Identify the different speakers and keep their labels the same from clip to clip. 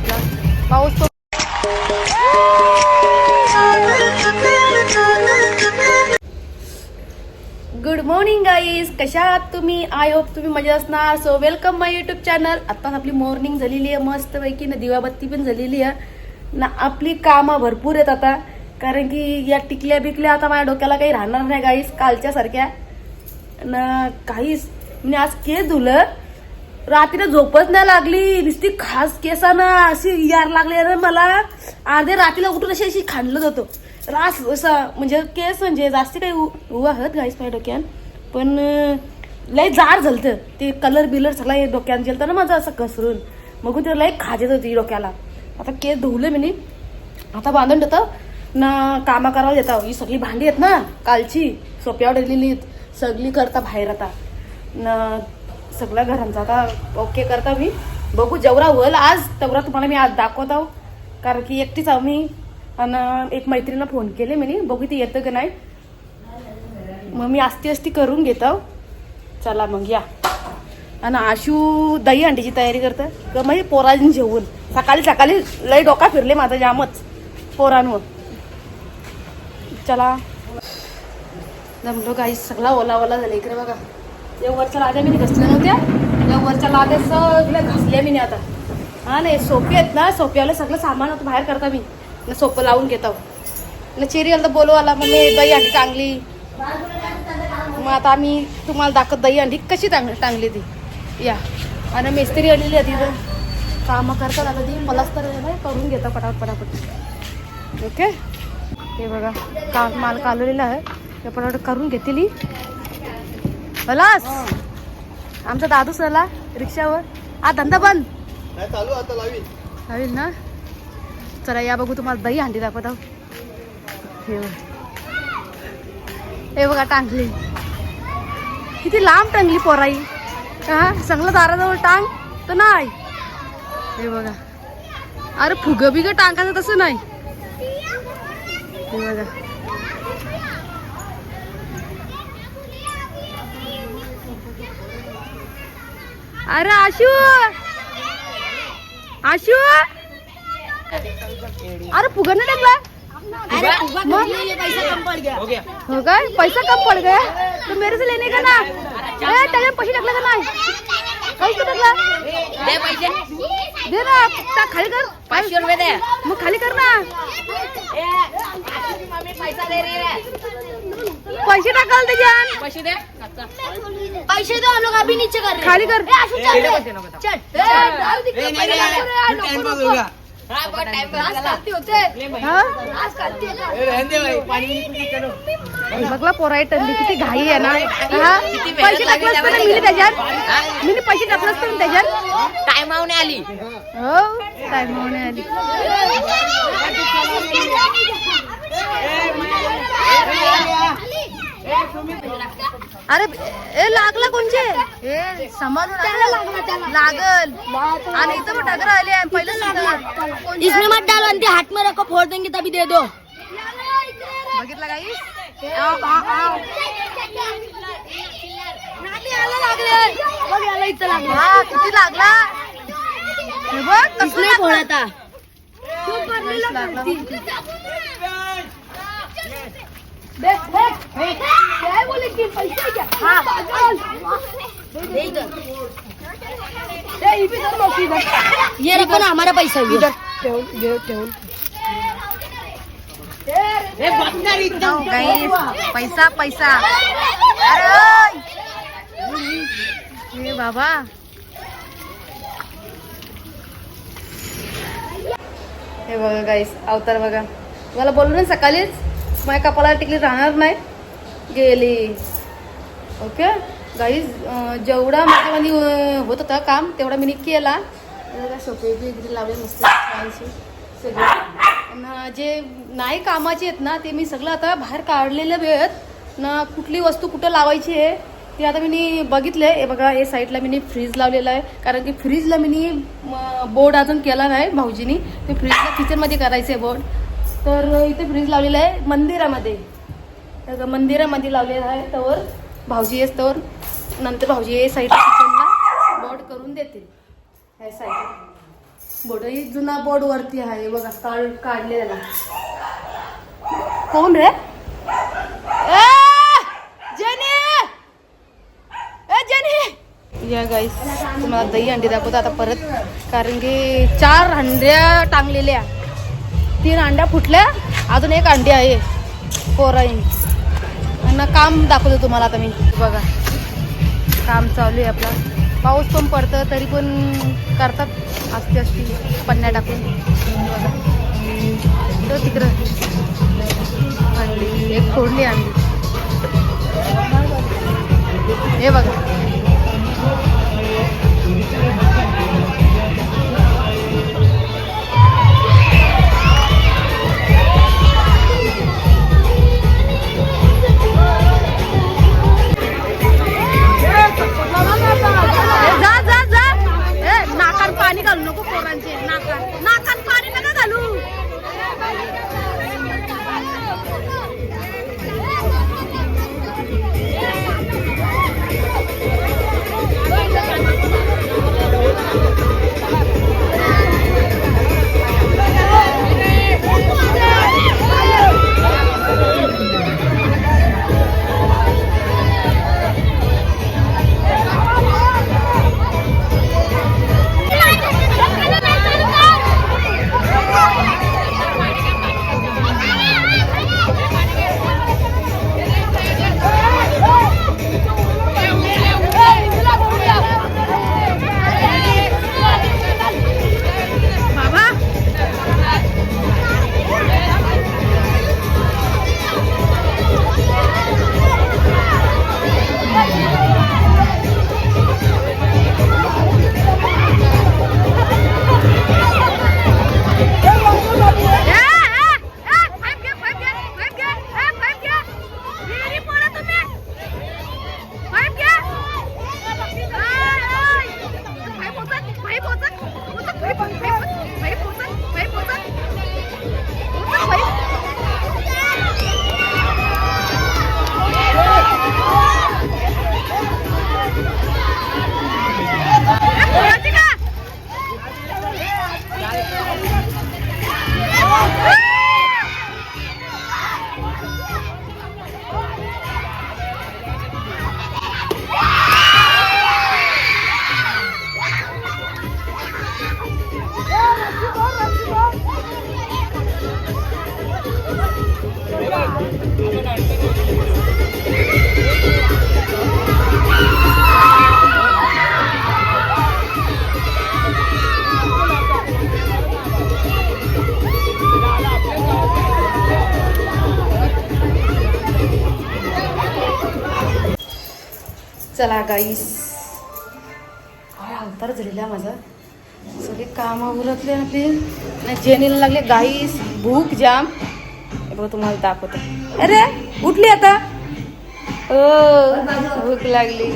Speaker 1: आपला. पाऊस तो गुड मॉर्निंग गाईज कशा आहात तुम्ही? आय होप तुम्ही मजा असणार. So welcome my YouTube channel आत्ताच आपली मॉर्निंग झालेली आहे. मस्तपैकी ना दिवाबत्ती पण झालेली आहे. ना आपली कामं भरपूर आहेत आता. कारण की या टिकल्या बिकल्या आता माझ्या डोक्याला काही राहणार नाही गाईस कालच्या सारख्या ना काहीच. म्हणजे आज केस धुलं. रात्रीला झोपच नाही लागली. नुसती खास केसाना अशी यार लागली. अरे मला अर्धे रात्रीला उठून अशी अशी खांडलं जातो रास असं म्हणजे केस म्हणजे जास्त काही उ- उभा होत गाईस माझ्या डोक्यान पण लय जार झालतं. ते कलर बिलर सगळा हे डोक्यान गेलतं ना माझं असं घसरून. मग ते लय खाजत होती डोक्याला. आता केस धुवले मी आता बांधून ठेवतं. ना कामा करायला देता. ही सगळी भांडी आहेत ना कालची. सोप्यावर ठेवलेली आहेत. सगळी करता बाहेर आता. न सगळ्या घरांचा आता ओके करता मी. बघू जेवढा होईल आज तेवढा तुम्हाला मी आज दाखवत आहो. कारण की एकटीच आहो मी. आणि एक मैत्रिणीला फोन केले मी. बघू ती येतं का नाही. मग मी आस्ती आस्ती करून घेत आहो. चला मग या. आणि आशू दही अंडीची तयारी करतं. तर म्हणजे पोरांनी जेवून. सकाळी सकाळी लय डोका फिरले माझा जामच. पोरांवर. चला. जमलो काही सगळा ओला ओला झाला इकडे बघा. या वरच्या लाद्या मी घसल्या नव्हत्या. या वरच्या लाद्या सगळ्या घासल्या मी आता. हा नाही सोपे आहेत ना सोप्यावाले सगळं सामान होतं बाहेर करता मी. ना सोपं लावून घेतो ना चेरी आलं तर बोलू आला मग मी दही अंडी टांगली. मग आता आम्ही तुम्हाला दाखवत दही अंडी कशी टांग टांगली ती. या. आणि मिस्त्री आणलेली आहे तिथं कामं करतात आता ती. मलाच तर नाही करून घेता पटापट पटापट. ओके? हे बघा का माल कालवलेला आहे. ते पटापट करून घेतली बलास. आमचा दादूच आला रिक्षावर. हा धंदा बंद.
Speaker 2: चालू आता लावी
Speaker 1: होईल ना? चला या बघू तुम्हाला दही हांडी दाखवत. आहो हे बघा. हे बघा टांगली. किती लांब टांगली पोराई. हा चांगलं दाराजवळ टांग तर नाही. हे बघा. अरे फुग बिग टांगायचं तसं नाही. हे बघा. अरे आशू! आशू! अरे फुगा नाही टाकला हो काय पैसा कम पड़ गया? तो मेरे से लेने का ना? ए त्याने पैसे टाकले का नाही? काहीच नाही टाकला
Speaker 3: दे पैसे.
Speaker 1: दे ना खाली कर.
Speaker 3: पाचशे रुपये दे.
Speaker 1: मग खाली कर ना.
Speaker 3: मम्मी पैसा दे रही है
Speaker 1: पैसे टाकाल त्याच्यान
Speaker 3: पैसे दे
Speaker 4: पैसे दो हम लोग अभी नीचे कर रहे
Speaker 1: खाली कर
Speaker 4: हैं चल
Speaker 2: टाइम पास होगा
Speaker 4: आज करते होते
Speaker 1: हा
Speaker 4: आज करते हैं ना।
Speaker 2: रहने भाई पाणी
Speaker 1: बघला पोराई टंडी किती घाई आहे ना हा पैसे टाकलं असतं ना मी त्याच्यात मी पैसे टाकलं असतं ना त्याच्यात
Speaker 3: टाइम आवने आली
Speaker 1: हो टाइम होणे आली अरे ए लागला कोणचे? ए सांभाळून लागल आणि इथं मग डगर आले. पहिलं
Speaker 4: इसमें मत डालो अंते हाथ में रखो फोड़ देंगे तभी दे दो.
Speaker 1: बघितला काही
Speaker 4: बघ याला इथं लागलं.
Speaker 1: हा किती लागला? हे बघ लागलं.
Speaker 4: फोड़ा
Speaker 1: लागला.
Speaker 4: काय बोले की पैसे क्या हाँ. दे इधर ये रखो ना हमारा पैसा इधर
Speaker 1: गाईस, पैसा पैसा. अरे! हे बाबा. हे बघा गाईस अवतार बघा. मला बोलू ना सकाळीच? माझ्या कपाला टिकली राहणार नाही गेली ओके गाईज जेवढा माझ्यामध्ये अं, होत होता काम तेवढा मी केला. सोपे लावले मस्त छानशी. सगळे. आणि जे नाही कामाचे आहेत ना ते मी सगळं आता बाहेर काढलेले आहेत ना कुठली वस्तू कुठं लावायची आहे ते आता मी बघितले हे बघा हे साईडला मी फ्रीज लावलेला आहे. कारण की फ्रीजला मी बोर्ड अजून केला नाही भाऊजीनी. ते फ्रीजला किचनमध्ये करायचं आहे बोर्ड तर इथे फ्रीज लावलेला आहे मंदिरामध्ये. तर मंदिरामध्ये लावलेला आहे तवर. भाऊजी आहेस तवर. नंतर भाऊजी हे साईडला किचनला बोर्ड करून देतील. ह्या साईड बोर्ड ही जुना बोर्ड वरती आहे बघा काढ काढलेला. कोण रे? या गाईस तुम्हाला दही अंडी दाखवतो आता परत. कारण की चार हंड्या टांगलेल्या. तीन अंड्या फुटल्या अजून एक अंडी आहे. पोराईन काम दाखवतो तुम्हाला आता मी. बघा काम चालू आहे आपला. पाऊस पण पडतं तरी पण करतात. असते असती पन्न्या टाकून. तर तो तिकडं. अंडी. एक फोडली अंडी. हे बघा. चला गाईस अवतार झालेला माझा? सगळे कामं उरतले आपले. नाही जेनीला लागले गाईस भूक जाम. हे तुम्हाला दाखवतो. अरे उठली आता. हो भूक लागली.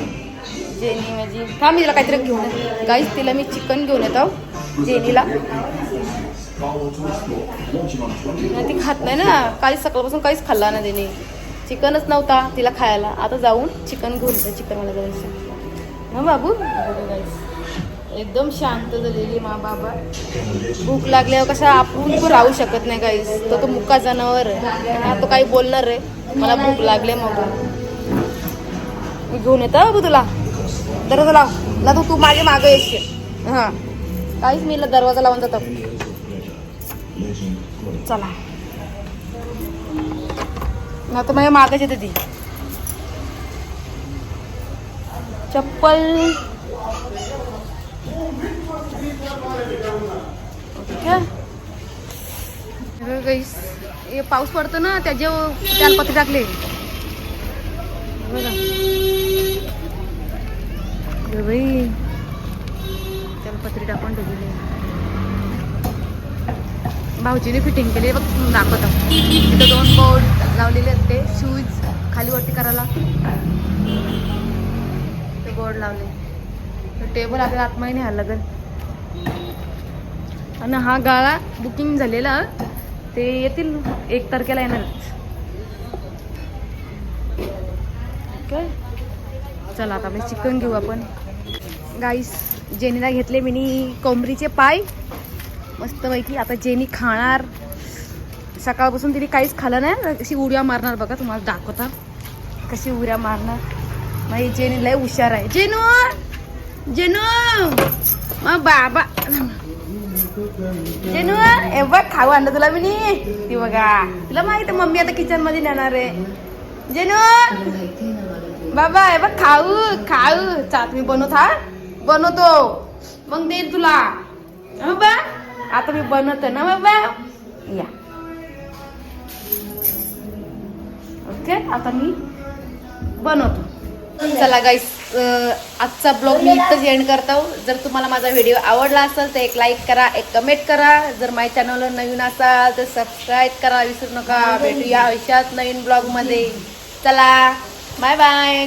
Speaker 1: जेनी माझी. थांब मी तिला काहीतरी घेऊन गाईस तिला मी चिकन घेऊन येतो. जेनीला. नाही ती खात नाही ना. काहीच सकाळपासून काहीच खाल्ला ना तिने. चिकनच नव्हता तिला खायला. आता जाऊन चिकन घेऊन येतं चिकन मला जायचं ना बाबू. गाईस एकदम शांत झालेली मा बाबा. भूक लागल्यावर कसा आपण पण राहू शकत नाही काहीच तो तो मुक्का जनावर आहे. तो काही बोलणार रे मला भूक लागले मग मी घेऊन येतं बघ तुला. दरवाजा लाव. ना तू तू माझ्या मागे येशील. हां. काहीच मी दरवाजा लावून जातो. चला. ना तर माझ्या मागच येते ती. चप्पल. हे पाऊस पडतो ना त्याचे त्याला पत्रे टाकले. बघा. बाई. त्याला पत्री टाकून ठेवले भाऊजीने फिटिंग केली बघ दाखवत. तिथं दोन बोर्ड लावलेले आहेत ते शूज खाली वरती करायला. ते बोर्ड लावले. टेबल आपल्याला आतमध्ये न्यायला लागेल. आणि हा गाळा बुकिंग झालेला. ते येतील एक तारखेला येणारच चला आता मी चिकन घेऊ आपण. गाईस जेनीला घेतले मी कोंबरीचे पाय. मस्तपैकी आता जेनी खाणार. सकाळपासून तिने काहीच खाल्लं नाही. कशी उड्या मारणार बघा तुम्हाला दाखवता. कशी उड्या मारणार. माझी जेनी लय हुशार आहे. जेनू! जेनू! मग बाबा. जेनू हे बघ खाऊ आणलं तुला मी ती बघा. तुला माहिती मम्मी आता किचनमध्ये नेणार आहे. जेनू बाबा हे बघ खाऊ खाऊ. चाट मी बनवत हा? बनवतो. मग देईल तुला. बाबा? आता मी बनवतो ना बाबा? या. ओके आता मी बनवतो. चला गाईस आजचा ब्लॉग मी इथंच एंड करतो जर तुम्हाला माझा व्हिडिओ आवडला असेल तर एक लाईक करा एक कमेंट करा. जर माझ्या चॅनलवर नवीन असाल तर सबस्क्राईब करा. विसरू नका. भेटूया अशाच नवीन ब्लॉगमध्ये चला बाय बाय